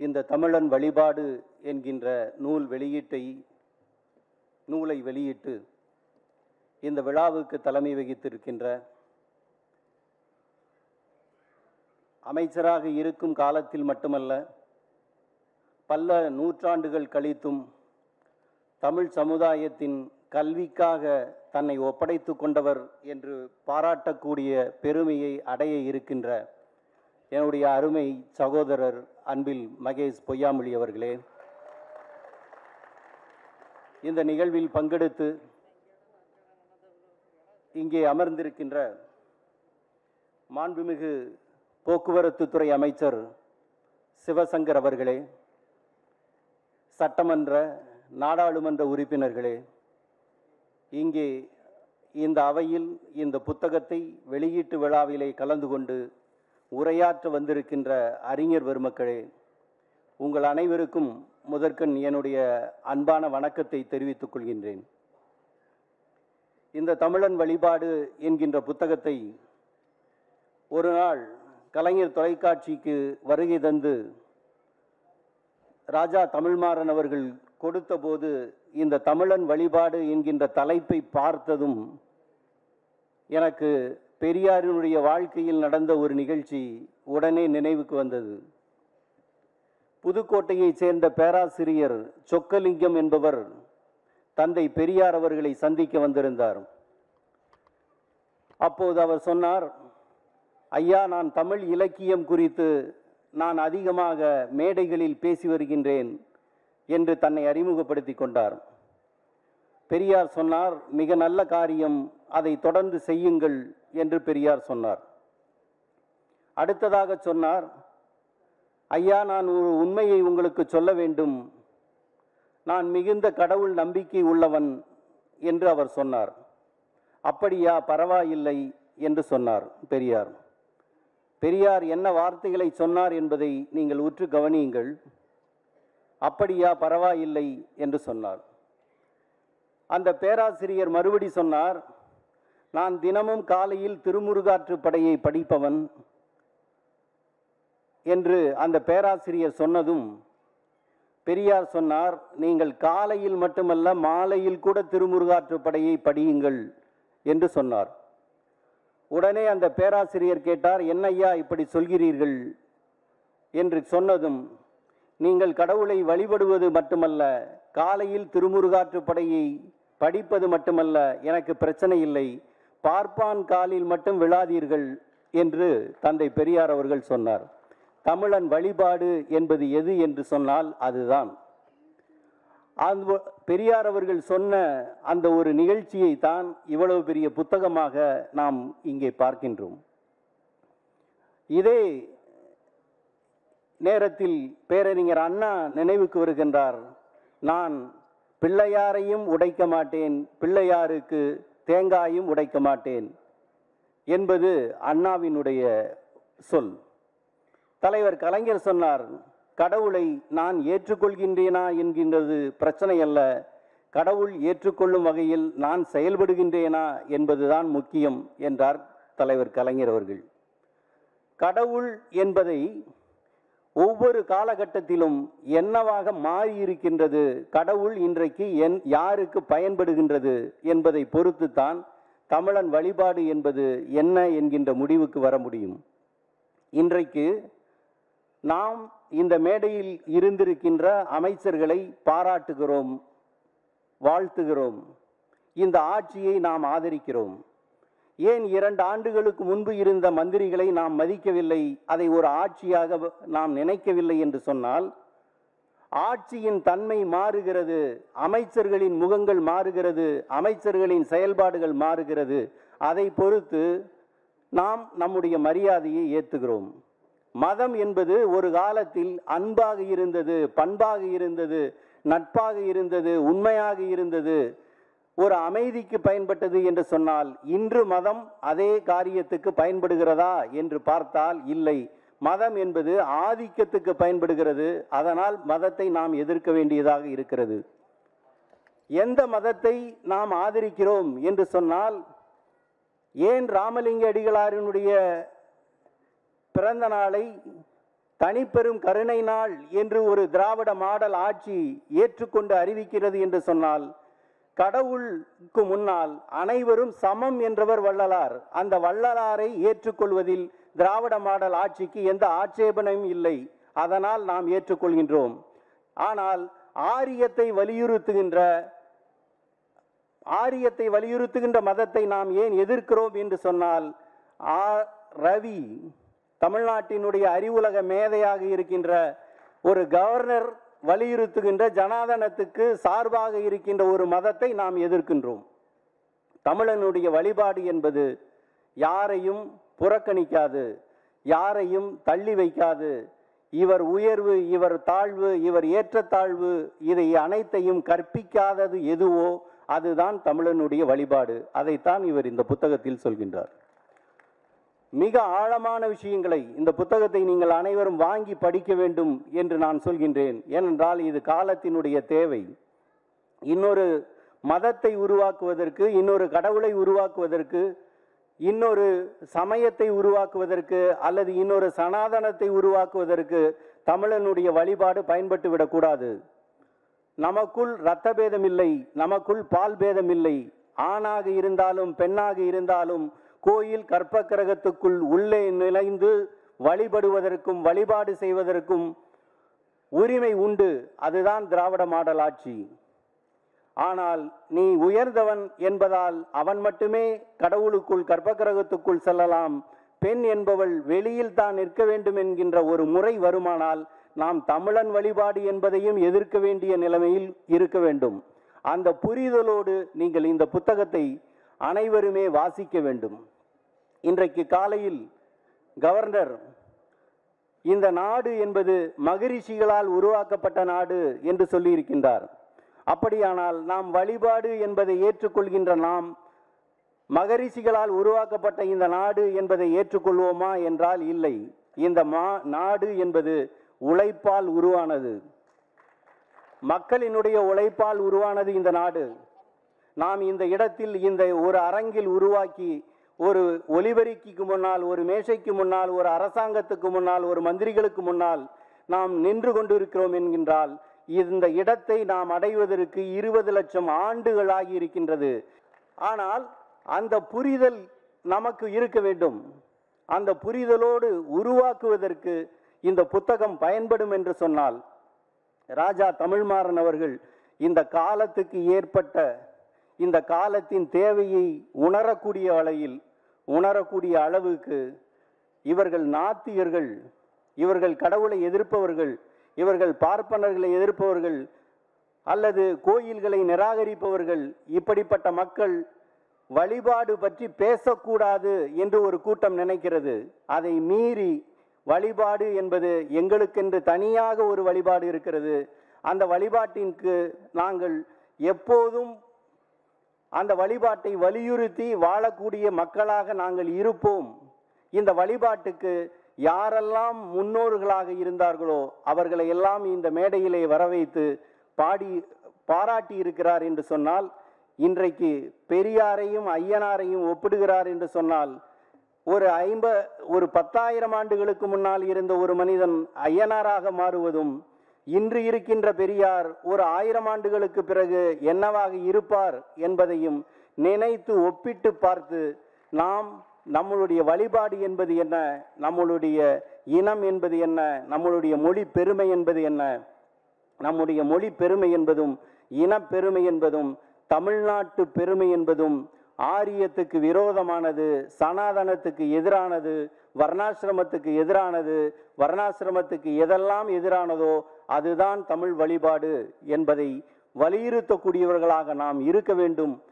இந்த தமிழன் வழிபாடு என்கின்ற நூல் வெளியீட்டை நூலை வெளியிட்டு இந்த விழாவுக்கு தலைமை வகித்திருக்கின்ற அமைச்சராக இருக்கும் காலத்தில் மட்டுமல்ல பல நூற்றாண்டுகள் கழித்தும் தமிழ் சமுதாயத்தின் கல்விக்காக தன்னை ஒப்படைத்து கொண்டவர் என்று பாராட்டக்கூடிய பெருமையை அடைய இருக்கின்ற என்னுடைய அருமை சகோதரர் அன்பில் மகேஷ் பொய்யாமொழி அவர்களே இந்த நிகழ்வில் பங்கெடுத்து இங்கே அமர்ந்திருக்கின்ற மாண்புமிகு போக்குவரத்து துறை அமைச்சர் சிவசங்கர் அவர்களே சட்டமன்ற நாடாளுமன்ற உறுப்பினர்களே இங்கே இந்த அவையில் இந்த புத்தகத்தை வெளியீட்டு விழாவிலே கலந்து கொண்டு உரையாற்ற வந்திருக்கின்ற அறிஞர் பெருமக்களே உங்கள் அனைவருக்கும் முதற்கண் என்னுடைய அன்பான வணக்கத்தை தெரிவித்துக் கொள்கின்றேன். இந்த தமிழன் வழிபாடு என்கின்ற புத்தகத்தை ஒரு நாள் கலைஞர் தொலைக்காட்சிக்கு வருகை தந்து ராஜா தமிழ்மாறன் அவர்கள் கொடுத்தபோது இந்த தமிழன் வழிபாடு என்கின்ற தலைப்பை பார்த்ததும் எனக்கு பெரியாரினுடைய வாழ்க்கையில் நடந்த ஒரு நிகழ்ச்சி உடனே நினைவுக்கு வந்தது. புதுக்கோட்டையைச் சேர்ந்த பேராசிரியர் சொக்கலிங்கம் என்பவர் தந்தை பெரியார் அவர்களை சந்திக்க வந்திருந்தார். அப்போது அவர் சொன்னார் ஐயா நான் தமிழ் இலக்கியம் குறித்து நான் அதிகமாக மேடைகளில் பேசி வருகின்றேன் என்று தன்னை அறிமுகப்படுத்தி கொண்டார். பெரியார் சொன்னார் மிக நல்ல காரியம் அதை தொடர்ந்து செய்யுங்கள் என்று பெரியார் சொன்னார். அடுத்ததாக சொன்னார் ஐயா நான் ஒரு உண்மையை உங்களுக்கு சொல்ல வேண்டும். நான் மிகுந்த கடவுள் நம்பிக்கை உள்ளவன் என்று அவர் சொன்னார். அப்படியா பரவாயில்லை என்று சொன்னார் பெரியார். பெரியார் என்ன வார்த்தைகளை சொன்னார் என்பதை நீங்கள் உற்று கவனியுங்கள். அப்படியா பரவாயில்லை என்று சொன்னார். அந்த பேராசிரியர் மறுபடி சொன்னார் நான் தினமும் காலையில் திருமுருகாற்று படையை படிப்பவன் என்று அந்த பேராசிரியர் சொன்னதும் பெரியார் சொன்னார் நீங்கள் காலையில் மட்டுமல்ல மாலையில் கூட திருமுருகாற்று படையை படியுங்கள் என்று சொன்னார். உடனே அந்த பேராசிரியர் கேட்டார் என்னையா இப்படி சொல்கிறீர்கள்? என்று சொன்னதும் நீங்கள் கடவுளை வழிபடுவது மட்டுமல்ல காலையில் திருமுருகாற்று படையை படிப்பது மட்டுமல்ல எனக்கு பிரச்சனை இல்லை. பார்ப்பான் காலில் மட்டும் விழாதீர்கள் என்று தந்தை பெரியார் அவர்கள் சொன்னார். தமிழன் வழிபாடு என்பது எது என்று சொன்னால் அதுதான். அந்த பெரியார் அவர்கள் சொன்ன அந்த ஒரு நிகழ்ச்சியை தான் இவ்வளவு பெரிய புத்தகமாக நாம் இங்கே பார்க்கின்றோம். இதே நேரத்தில் பேரறிஞர் அண்ணா நினைவுக்கு வருகின்றார். நான் பிள்ளையாரையும் உடைக்க மாட்டேன். பிள்ளையாருக்கு தேங்காயும் உடைக்க மாட்டேன் என்பது அண்ணாவினுடைய சொல். தலைவர் கலைஞர் சொன்னார் கடவுளை நான் ஏற்றுக்கொள்கின்றேனா? என்கின்றது பிரச்சனை அல்ல. கடவுள் ஏற்றுக்கொள்ளும் வகையில் நான் செயல்படுகின்றேனா? என்பதுதான் முக்கியம் என்றார் தலைவர் கலைஞர் அவர்கள். கடவுள் என்பதை ஒவ்வொரு காலகட்டத்திலும் என்னவாக மாறியிருக்கின்றது? கடவுள் இன்றைக்கு என் யாருக்கு பயன்படுகின்றது என்பதை பொறுத்து தான் தமிழன் வழிபாடு என்பது என்ன என்கின்ற முடிவுக்கு வர முடியும். இன்றைக்கு நாம் இந்த மேடையில் இருந்திருக்கின்ற அமைச்சர்களை பாராட்டுகிறோம் வாழ்த்துகிறோம். இந்த ஆட்சியை நாம் ஆதரிக்கிறோம். ஏன் இரண்டு ஆண்டுகளுக்கு முன்பு இருந்த மந்திரிகளை நாம் மதிக்கவில்லை? அதை ஒரு ஆட்சியாக நாம் நினைக்கவில்லை என்று சொன்னால் ஆட்சியின் தன்மை மாறுகிறது அமைச்சர்களின் முகங்கள் மாறுகிறது அமைச்சர்களின் செயல்பாடுகள் மாறுகிறது. அதை பொறுத்து நாம் நம்முடைய மரியாதையை ஏற்றுகிறோம். மதம் என்பது ஒரு காலத்தில் அன்பாக இருந்தது பண்பாக இருந்தது நட்பாக இருந்தது உண்மையாக இருந்தது. ஒரு அமைதிக்கு பயன்பட்டது என்று சொன்னால் இன்று மதம் அதே காரியத்துக்கு பயன்படுகிறதா என்று பார்த்தால் இல்லை. மதம் என்பது ஆதிக்கத்துக்கு பயன்படுகிறது. அதனால் மதத்தை நாம் எதிர்க்க வேண்டியதாக இருக்கிறது. எந்த மதத்தை நாம் ஆதரிக்கிறோம் என்று சொன்னால் ஏன் ராமலிங்க அடிகளாரினுடைய பிறந்த நாளை தனிப்பெரும் கருணை நாள் என்று ஒரு திராவிட மாடல் ஆட்சி ஏற்றுக்கொண்டு அறிவிக்கிறது என்று சொன்னால் கடவுளுக்கு முன்னால் அனைவரும் சமம் என்றவர் வள்ளலார். அந்த வள்ளலாரை ஏற்றுக்கொள்வதில் திராவிட மாடல் ஆட்சிக்கு எந்த ஆட்சேபனையும் இல்லை. அதனால் நாம் ஏற்றுக்கொள்கின்றோம். ஆனால் ஆரியத்தை வலியுறுத்துகின்ற ஆரியத்தை வலியுறுத்துகின்ற மதத்தை நாம் ஏன் எதிர்க்கிறோம் என்று சொன்னால் ஆ ரவி தமிழ்நாட்டினுடைய அறிவுலக மேதையாக இருக்கின்ற ஒரு கவர்னர் வலியுறுத்துகின்ற ஜனாதனத்துக்கு சார்பாக இருக்கின்ற ஒரு மதத்தை நாம் எதிர்க்கின்றோம். தமிழனுடைய வழிபாடு என்பது யாரையும் புறக்கணிக்காது யாரையும் தள்ளி வைக்காது. இவர் உயர்வு இவர் தாழ்வு இவர் ஏற்றத்தாழ்வு இதை அனைத்தையும் கற்பிக்காதது எதுவோ அதுதான் தமிழனுடைய வழிபாடு. அதைத்தான் இவர் இந்த புத்தகத்தில் சொல்கின்றார். மிக ஆழமான விஷயங்களை இந்த புத்தகத்தை நீங்கள் அனைவரும் வாங்கி படிக்க வேண்டும் என்று நான் சொல்கின்றேன். ஏனென்றால் இது காலத்தினுடைய தேவை. இன்னொரு மதத்தை உருவாக்குவதற்கு இன்னொரு கடவுளை உருவாக்குவதற்கு இன்னொரு சமயத்தை உருவாக்குவதற்கு அல்லது இன்னொரு சனாதனத்தை உருவாக்குவதற்கு தமிழனுடைய வழிபாடு பயன்பட்டு விடக்கூடாது. நமக்குள் இரத்த பேதம் இல்லை நமக்குள் பால் பேதம் இல்லை. ஆணாக இருந்தாலும் பெண்ணாக இருந்தாலும் கோயில் கற்ப கிரகத்துக்குள் உள்ளே நுழைந்து வழிபடுவதற்கும் வழிபாடு செய்வதற்கும் உரிமை உண்டு. அதுதான் திராவிட மாடல் ஆட்சி. ஆனால் நீ உயர்ந்தவன் என்பதால் அவன் மட்டுமே கடவுளுக்குள் கர்ப்பகிரகத்துக்குள் செல்லலாம். பெண் என்பவள் வெளியில் தான் நிற்க வேண்டும் என்கின்ற ஒரு முறை வருமானால் நாம் தமிழன் வழிபாடு என்பதையும் எதிர்க்க வேண்டிய நிலைமையில் இருக்க வேண்டும். அந்த புரிதலோடு நீங்கள் இந்த புத்தகத்தை அனைவருமே வாசிக்க வேண்டும். இன்றைக்கு காலையில் கவர்னர் இந்த நாடு என்பது மகரிஷிகளால் உருவாக்கப்பட்ட நாடு என்று சொல்லியிருக்கின்றார். அப்படியானால் நாம் வழிபாடு என்பதை ஏற்றுக்கொள்கின்ற நாம் மகரிஷிகளால் உருவாக்கப்பட்ட இந்த நாடு என்பதை ஏற்றுக்கொள்வோமா என்றால் இல்லை. இந்த மா நாடு என்பது உழைப்பால் உருவானது. மக்களினுடைய உழைப்பால் உருவானது இந்த நாடு. நாம் இந்த இடத்தில் இந்த ஒரு அரங்கில் உருவாக்கி ஒரு ஒலிபெருக்கிக்கு முன்னால் ஒரு மேசைக்கு முன்னால் ஒரு அரசாங்கத்துக்கு முன்னால் ஒரு மந்திரிகளுக்கு முன்னால் நாம் நின்று கொண்டிருக்கிறோம் என்கின்றால் இந்த இடத்தை நாம் அடைவதற்கு இருபது லட்சம் ஆண்டுகளாகி இருக்கின்றது. ஆனால் அந்த புரிதல் நமக்கு இருக்க வேண்டும். அந்த புரிதலோடு உருவாக்குவதற்கு இந்த புத்தகம் பயன்படும் என்று சொன்னால் ராஜா தமிழ்மாறன் அவர்கள் இந்த காலத்துக்கு ஏற்பட்ட இந்த காலத்தின் தேவையை உணரக்கூடிய வலையில் உணரக்கூடிய அளவுக்கு இவர்கள் நாத்தியர்கள் இவர்கள் கடவுளை எதிர்ப்பவர்கள் இவர்கள் பார்ப்பனர்களை எதிர்ப்பவர்கள் அல்லது கோயில்களை நிராகரிப்பவர்கள் இப்படிப்பட்ட மக்கள் வழிபாடு பற்றி பேசக்கூடாது என்று ஒரு கூட்டம் நினைக்கிறது. அதை மீறி வழிபாடு என்பது எங்களுக்கென்று தனியாக ஒரு வழிபாடு இருக்கிறது. அந்த வழிபாட்டிற்கு நாங்கள் எப்போதும் அந்த வழிபாட்டை வலியுறுத்தி வாழக்கூடிய மக்களாக நாங்கள் இருப்போம். இந்த வழிபாட்டுக்கு யாரெல்லாம் முன்னோர்களாக இருந்தார்களோ அவர்களை எல்லாம் இந்த மேடையிலே வரவைத்து பாடி பாராட்டி இருக்கிறார் என்று சொன்னால் இன்றைக்கு பெரியாரையும் ஐயனாரையும் ஒப்பிடுகிறார் என்று சொன்னால் ஒரு ஐம்ப ஒரு பத்தாயிரம் ஆண்டுகளுக்கு முன்னால் இருந்த ஒரு மனிதன் ஐயனாராக மாறுவதும் இன்று இருக்கின்ற பெரியார் ஒரு ஆயிரம் ஆண்டுகளுக்கு பிறகு என்னவாக இருப்பார் என்பதையும் நினைத்து ஒப்பிட்டு பார்த்து நாம் நம்மளுடைய வழிபாடு என்பது என்ன? நம்மளுடைய இனம் என்பது என்ன? நம்மளுடைய மொழி பெருமை என்பது என்ன? நம்முடைய மொழி பெருமை என்பதும் இனப்பெருமை என்பதும் தமிழ்நாட்டு பெருமை என்பதும் ஆரியத்துக்கு விரோதமானது சனாதனத்துக்கு எதிரானது வர்ணாசிரமத்துக்கு எதிரானது வர்ணாசிரமத்துக்கு எதெல்லாம் எதிரானதோ அதுதான் தமிழ் வழிபாடு என்பதை வலியுறுத்தக்கூடியவர்களாக நாம் இருக்க வேண்டும்.